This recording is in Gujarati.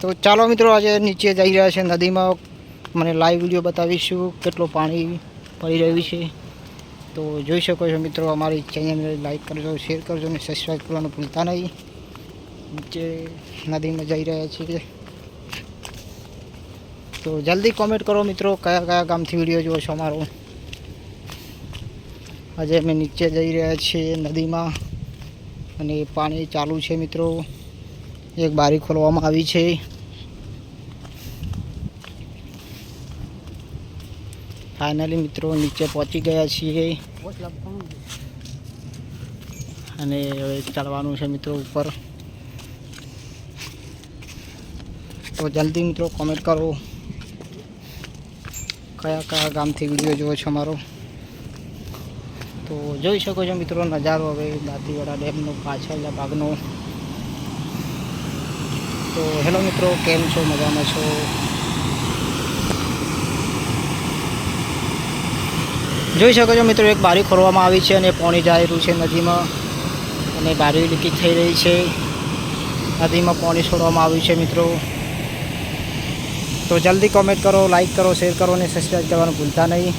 તો ચાલો મિત્રો, આજે નીચે જઈ રહ્યા છે નદીમાં. મને લાઈવ વીડિયો બતાવીશું કેટલું પાણી પડી રહ્યું છે. તો જોઈ શકો છો મિત્રો, અમારી ચેનલને લાઈક કરજો શેર કરજો અને સબસ્ક્રાઈબ કરવાનું ભૂલતા નહીં. નીચે નદીમાં જઈ રહ્યા છીએ. તો જલ્દી કોમેન્ટ કરો મિત્રો, કયા કયા ગામથી વીડિયો જુઓ છો અમારો. આજે અમે નીચે જઈ રહ્યા છીએ નદીમાં અને પાણી ચાલુ છે મિત્રો. એક બારી ખોલવામાં આવી છે. ફાઇનલી મિત્રો નીચે પહોંચી ગયા છીએ. અને હવે ચાલવાનું છે મિત્રો ઉપર. તો જલ્દી મિત્રો કોમેન્ટ કરો. કયા કયા ગામથી વીડિયો જોવો છો મારો તો જોઈ શકો છો મિત્રો નજારો હવે દાંતીવાડા ડેમનો, પાછળના ભાગનો. તો હેલો મિત્રો, કેમ છો? મજામાં છો? જોઈ શકો છો મિત્રો, એક બારી ખોરવામાં આવી છે અને પાણી જાય રહ્યું છે નદીમાં અને બારી લીકેજ થઈ રહી છે. નદીમાં પાણી છોડવામાં આવ્યું છે મિત્રો. તો જલ્દી કોમેન્ટ કરો લાઈક કરો શેર કરો અને સબસ્ક્રાઈબ કરવાનું ભૂલતા નહીં.